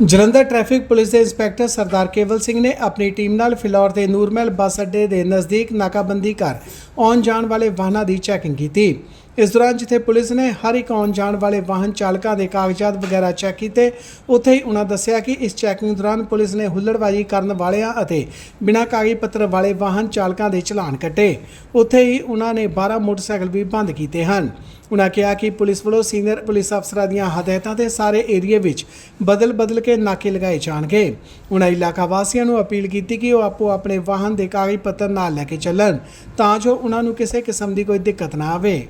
Jalandhar traffic police ਦੇ inspector Sardar Kewal Singh ਨੇ ਆਪਣੀ ਟੀਮ ਨਾਲ ਫਿਲੌਰ ਦੇ ਨੂਰਮਹਿਲ ਬੱਸ ਅੱਡੇ ਦੇ ਨਜ਼ਦੀਕ ਨਾਕਾਬੰਦੀ ਕਰ ਆਉਣ ਜਾਣ ਵਾਲੇ ਵਾਹਨਾਂ ਦੀ ਚੈਕਿੰਗ ਕੀਤੀ। ਇਸ ਦੌਰਾਨ ਜਿੱਥੇ ਪੁਲਿਸ ਨੇ ਹਰ ਇੱਕ ਆਉਣ ਜਾਣ ਵਾਲੇ ਵਾਹਨ ਚਾਲਕਾਂ ਦੇ ਕਾਗਜ਼ਾਤ ਵਗੈਰਾ ਚੈੱਕ ਕੀਤੇ, ਉੱਥੇ ਹੀ ਉਹਨਾਂ ਦੱਸਿਆ ਕਿ ਇਸ ਚੈਕਿੰਗ ਦੌਰਾਨ ਪੁਲਿਸ ਨੇ ਹੁੱਲੜਬਾਜ਼ੀ ਕਰਨ ਵਾਲਿਆਂ ਅਤੇ ਬਿਨਾਂ ਕਾਗਜ਼ ਪੱਤਰ ਵਾਲੇ ਵਾਹਨ ਚਾਲਕਾਂ ਦੇ ਚਲਾਨ ਕੱਟੇ। ਉੱਥੇ ਹੀ ਉਹਨਾਂ ਨੇ 12 ਮੋਟਰਸਾਈਕਲ ਵੀ ਬੰਦ ਕੀਤੇ ਹਨ। ਉਨ੍ਹਾਂ ਕਿਹਾ ਕਿ ਪੁਲਿਸ ਵੱਲੋਂ ਸੀਨੀਅਰ ਪੁਲਿਸ ਅਫਸਰਾਂ ਦੀਆਂ ਹਦਾਇਤਾਂ ਤੇ ਸਾਰੇ ਏਰੀਏ ਵਿੱਚ ਬਦਲ-ਬਦਲ ਕੇ ਨਾਕੇ ਲਗਾਏ ਜਾਣਗੇ। ਉਨ੍ਹਾਂ ਇਲਾਕਾ ਵਾਸੀਆਂ ਨੂੰ ਅਪੀਲ ਕੀਤੀ ਕਿ ਉਹ ਆਪੋ ਆਪਣੇ ਵਾਹਨ ਦੇ ਕਾਗਜ਼ ਪੱਤਰ ਨਾਲ ਲੈ ਕੇ ਚੱਲਣ, ਤਾਂ ਜੋ ਉਹਨਾਂ ਨੂੰ ਕਿਸੇ ਕਿਸਮ ਦੀ ਕੋਈ ਦਿੱਕਤ ਨਾ ਆਵੇ।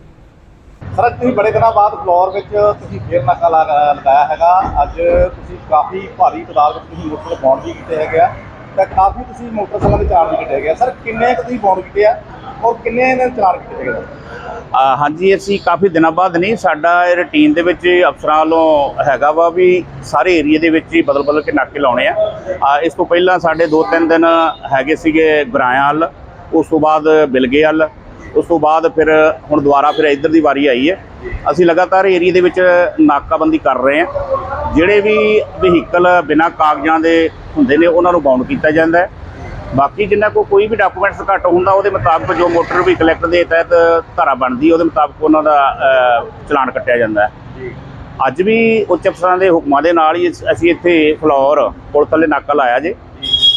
ਸਰ ਅੱਜ ਤੁਸੀਂ ਬੜੇ ਦਿਨਾਂ ਬਾਅਦ ਫਲੋਰ ਵਿੱਚ ਤੁਸੀਂ ਫੇਰ ਨਾਕਾ ਲਾ ਲਗਾਇਆ ਹੈਗਾ। ਅੱਜ ਤੁਸੀਂ ਕਾਫੀ ਭਾਰੀ ਤਾਦਾਦ ਵਿੱਚ ਤੁਸੀਂ ਮੋਟਰਸਾਈਕਲ ਬੌਂਡ ਵੀ ਕੀਤੇ ਹੈਗੇ ਆ। ਤਾਂ ਕਾਫੀ ਤੁਸੀਂ ਮੋਟਰਸਾਈਕਲ ਦੇ ਚਾਰਜ ਵੀ ਕੀਤੇ ਹੈਗੇ ਆ। ਸਰ ਕਿੰਨੇ ਕੁ ਤੁਸੀਂ ਬੌਂਡ ਕੀਤੇ ਆ ਔਰ ਕਿੰਨੇ ਨੇ ਚਾਰਜ ਕੀਤੇ ਹੈਗੇ ਆ? ਆ, ਹਾਂਜੀ ਅਸੀਂ ਕਾਫੀ ਦਿਨਾਂ ਬਾਅਦ ਨਹੀਂ ਸਾਡਾ ਇਹ ਰੁਟੀਨ ਦੇ ਵਿੱਚ ਅਫਸਰਾਂ ਵੱਲੋਂ ਹੈਗਾ ਵਾ ਵੀ ਸਾਰੇ ਏਰੀਆ ਦੇ ਵਿੱਚ ਹੀ ਬਦਲ ਬਦਲ ਕੇ ਨਾਕੇ ਲਾਉਣੇ ਆ। ਆ, ਇਸ ਤੋਂ ਪਹਿਲਾਂ ਸਾਡੇ 2-3 ਦਿਨ ਹੈਗੇ ਸੀਗੇ ਗੁਰਾਇਆਂ ਵੱਲ ਉਸ ਤੋਂ ਬਾਅਦ ਬਿਲਗੇ ਵੱਲ ਉਸ ਤੋਂ ਬਾਅਦ ਫਿਰ ਹੁਣ ਦੁਬਾਰਾ ਫਿਰ ਇੱਧਰ ਦੀ ਵਾਰੀ ਆਈ ਹੈ। ਅਸੀਂ ਲਗਾਤਾਰ ਏਰੀਆ ਦੇ ਵਿੱਚ ਨਾਕਾਬੰਦੀ ਕਰ ਰਹੇ ਹਾਂ। ਜਿਹੜੇ ਵੀ ਵਹੀਕਲ ਬਿਨਾਂ ਕਾਗਜ਼ਾਂ ਦੇ ਹੁੰਦੇ ਨੇ, ਉਹਨਾਂ ਨੂੰ ਬਾਉਂਡ ਕੀਤਾ ਜਾਂਦਾ ਹੈ। ਬਾਕੀ ਜਿੰਨਾ ਕੋ ਕੋਈ ਵੀ ਡਾਕੂਮੈਂਟਸ ਘੱਟ ਹੁੰਦਾ, ਉਹਦੇ ਮੁਤਾਬਕ ਜੋ ਮੋਟਰ ਵੀ ਐਕਟ ਦੇ ਤਹਿਤ ਧਾਰਾ ਬਣਦੀ ਉਹਦੇ ਮੁਤਾਬਕ ਉਹਨਾਂ ਦਾ ਚਲਾਨ ਕੱਟਿਆ ਜਾਂਦਾ ਹੈ। ਅੱਜ ਵੀ ਉੱਚ ਅਫਸਰਾਂ ਦੇ ਹੁਕਮਾਂ ਦੇ ਨਾਲ ਹੀ ਅਸ- ਅਸੀਂ ਇੱਥੇ ਫਲੋਰ ਪੁਲ ਥੱਲੇ ਨਾਕਾ ਲਾਇਆ ਜੇ।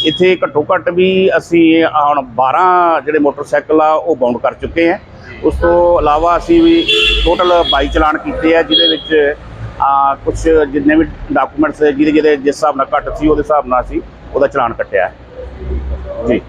ਇੱਥੇ ਘੱਟੋ ਘੱਟ ਵੀ ਅਸੀਂ ਹੁਣ 12 ਜਿਹੜੇ ਮੋਟਰਸਾਈਕਲ ਆ, ਉਹ ਬਾਉਂਡ ਕਰ ਚੁੱਕੇ ਹਾਂ ਉਸ ਤੋਂ ਇਲਾਵਾ ਅਸੀਂ ਵੀ ਟੋਟਲ 22 ਚਲਾਨ ਕੀਤੇ ਆ, ਜਿਹਦੇ ਵਿੱਚ, ਆ ਕੁਝ ਜਿੰਨੇ ਵੀ ਡਾਕੂਮੈਂਟਸ ਜਿਹਦੇ ਜਿਹਦੇ ਜਿਸ ਹਿਸਾਬ ਨਾਲ ਘੱਟ ਸੀ, ਉਹਦੇ ਹਿਸਾਬ ਨਾਲ ਅਸੀਂ ਉਹਦਾ ਚਲਾਨ ਕੱਟਿਆ ਜੀ।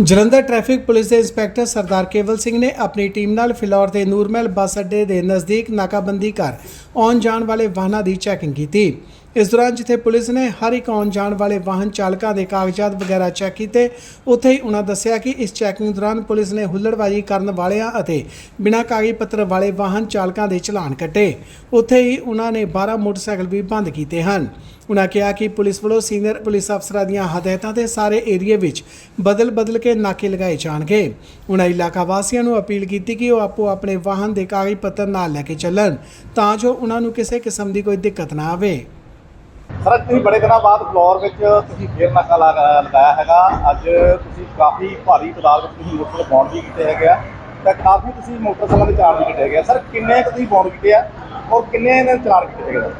ਜਲੰਧਰ ਟ੍ਰੈਫਿਕ ਪੁਲਿਸ ਦੇ ਇੰਸਪੈਕਟਰ ਸਰਦਾਰ ਕੇਵਲ ਸਿੰਘ ਨੇ ਆਪਣੀ ਟੀਮ ਨਾਲ ਫਿਲੌਰ ਦੇ ਨੂਰਮਹਿਲ ਬੱਸ ਅੱਡੇ ਦੇ ਨਜ਼ਦੀਕ ਨਾਕਾਬੰਦੀ ਕਰ ਆਉਣ ਜਾਣ ਵਾਲੇ ਵਾਹਨਾਂ ਦੀ ਚੈਕਿੰਗ ਕੀਤੀ। ਇਸ ਦੌਰਾਨ ਜਿੱਥੇ ਪੁਲਿਸ ਨੇ ਹਰ ਇੱਕ ਆਉਣ ਜਾਣ ਵਾਲੇ ਵਾਹਨ ਚਾਲਕਾਂ ਦੇ ਕਾਗਜ਼ਾਤ ਵਗੈਰਾ ਚੈੱਕ ਕੀਤੇ, ਉੱਥੇ ਹੀ ਉਹਨਾਂ ਦੱਸਿਆ ਕਿ ਇਸ ਚੈਕਿੰਗ ਦੌਰਾਨ ਪੁਲਿਸ ਨੇ ਹੁੱਲੜਬਾਜ਼ੀ ਕਰਨ ਵਾਲਿਆਂ ਅਤੇ ਬਿਨਾਂ ਕਾਗਜ਼ ਪੱਤਰ ਵਾਲੇ ਵਾਹਨ ਚਾਲਕਾਂ ਦੇ ਚਲਾਨ ਕੱਟੇ। ਉੱਥੇ ਹੀ ਉਹਨਾਂ ਨੇ 12 ਮੋਟਰਸਾਈਕਲ ਵੀ ਬੰਦ ਕੀਤੇ ਹਨ। ਉਹਨਾਂ ਕਿਹਾ ਕਿ ਪੁਲਿਸ ਵੱਲੋਂ ਸੀਨੀਅਰ ਪੁਲਿਸ ਅਫਸਰਾਂ ਦੀਆਂ ਹਦਾਇਤਾਂ ਤੇ ਸਾਰੇ ਏਰੀਏ ਵਿੱਚ ਬਦਲ-ਬਦਲ ਕੇ ਨਾਕੇ ਲਗਾਏ ਜਾਣਗੇ। ਉਹਨਾਂ ਇਲਾਕਾ ਵਾਸੀਆਂ ਨੂੰ ਅਪੀਲ ਕੀਤੀ ਕਿ ਉਹ ਆਪੋ ਆਪਣੇ ਵਾਹਨ ਦੇ ਕਾਗਜ਼ ਪੱਤਰ ਨਾਲ ਲੈ ਕੇ ਚੱਲਣ, ਤਾਂ ਜੋ ਉਹਨਾਂ ਨੂੰ ਕਿਸੇ ਕਿਸਮ ਦੀ ਕੋਈ ਦਿੱਕਤ ਨਾ ਆਵੇ। ਸਰ, ਅੱਜ ਤੁਸੀਂ ਬੜੇ ਦਿਨਾਂ ਬਾਅਦ ਫਲੋਰ ਵਿੱਚ ਤੁਸੀਂ ਫੇਰ ਨਾਕਾ ਲਗਾ- ਲਗਾਇਆ ਹੈਗਾ। ਅੱਜ ਤੁਸੀਂ ਕਾਫੀ ਭਾਰੀ ਤਾਦਾਦ ਵਿੱਚ ਤੁਸੀਂ ਮੋਟਰਸਾਈਕਲ ਬੌਂਡ ਵੀ ਕੀਤੇ ਹੈਗੇ ਆ। ਤੇ ਕਾਫੀ ਤੁਸੀਂ ਮੋਟਰਸਾਈਕਲਾਂ ਦੇ ਚਾਰਜ ਵੀ ਕੀਤੇ ਹੈਗੇ ਆ। ਸਰ, ਕਿੰਨੇ ਕੁ ਤੁਸੀਂ ਬੌਂਡ ਕੀਤੇ ਆ ਔਰ ਕਿੰਨੇ ਨੇ ਚਾਰਜ ਕੀਤੇ ਹੈਗੇ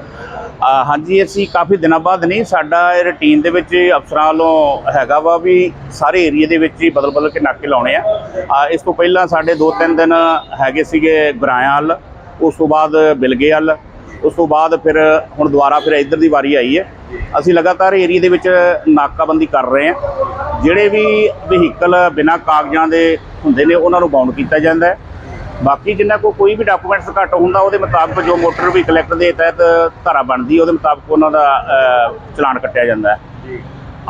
ਹਾਂਜੀ, ਅਸੀਂ ਕਾਫੀ ਦਿਨਾਂ ਬਾਅਦ ਨਹੀਂ, ਸਾਡਾ ਇਹ ਰੁਟੀਨ ਦੇ ਵਿੱਚ ਅਫਸਰਾਂ ਵੱਲੋਂ ਹੈਗਾ ਵਾ ਵੀ ਸਾਰੇ ਏਰੀਆ ਦੇ ਵਿੱਚ ਹੀ ਬਦਲ ਬਦਲ ਕੇ ਨਾਕੇ ਲਾਉਣੇ ਆ। ਇਸ ਤੋਂ ਪਹਿਲਾਂ ਸਾਡੇ 2-3 ਦਿਨ ਹੈਗੇ ਸੀਗੇ ਗੁਰਾਇਆਂ ਵੱਲ, ਉਸ ਤੋਂ ਬਾਅਦ ਬਿਲਗੇ ਵੱਲ ਉਸ ਤੋਂ ਬਾਅਦ ਫਿਰ ਹੁਣ ਦੁਬਾਰਾ ਫਿਰ ਇੱਧਰ ਦੀ ਵਾਰੀ ਆਈ ਹੈ। ਅਸੀਂ ਲਗਾਤਾਰ ਏਰੀਆ ਦੇ ਵਿੱਚ ਨਾਕਾਬੰਦੀ ਕਰ ਰਹੇ ਹਾਂ। ਜਿਹੜੇ ਵੀ ਵਹੀਕਲ ਬਿਨਾਂ ਕਾਗਜ਼ਾਂ ਦੇ ਹੁੰਦੇ ਨੇ, ਉਹਨਾਂ ਨੂੰ ਬਾਉਂਡ ਕੀਤਾ ਜਾਂਦਾ ਹੈ। ਬਾਕੀ ਜਿੰਨਾ ਕੋ ਕੋਈ ਵੀ ਡਾਕੂਮੈਂਟਸ ਘੱਟ ਹੁੰਦਾ, ਉਹਦੇ ਮੁਤਾਬਕ ਜੋ ਮੋਟਰ ਵੀ ਐਕਟ ਦੇ ਤਹਿਤ ਧਾਰਾ ਬਣਦੀ ਉਹਦੇ ਮੁਤਾਬਕ ਉਹਨਾਂ ਦਾ ਚਲਾਨ ਕੱਟਿਆ ਜਾਂਦਾ ਹੈ।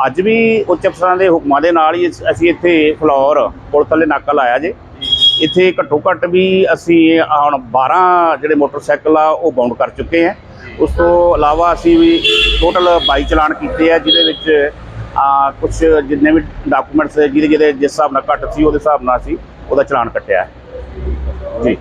ਅੱਜ ਵੀ ਉੱਚ ਅਫਸਰਾਂ ਦੇ ਹੁਕਮਾਂ ਦੇ ਨਾਲ ਹੀ ਅਸੀਂ ਇੱਥੇ ਫਲੋਰ ਪੁਲ ਥੱਲੇ ਨਾਕਾ ਲਾਇਆ ਜੇ। ਇੱਥੇ ਘੱਟੋ ਘੱਟ ਵੀ ਅਸੀਂ ਹੁਣ 12 ਜਿਹੜੇ ਮੋਟਰਸਾਈਕਲ ਆ, ਉਹ ਬਾਉਂਡ ਕਰ ਚੁੱਕੇ ਹਾਂ ਉਸ ਤੋਂ ਇਲਾਵਾ ਅਸੀਂ ਵੀ ਟੋਟਲ 22 ਚਲਾਨ ਕੀਤੇ ਆ, ਜਿਹਦੇ ਵਿੱਚ, ਆ ਕੁਝ ਜਿੰਨੇ ਵੀ ਡਾਕੂਮੈਂਟਸ ਜਿਹਦੇ ਜਿਹਦੇ ਜਿਸ ਹਿਸਾਬ ਨਾਲ ਘੱਟ ਸੀ, ਉਹਦੇ ਹਿਸਾਬ ਨਾਲ ਅਸੀਂ ਉਹਦਾ ਚਲਾਨ ਕੱਟਿਆ। ਜੀ।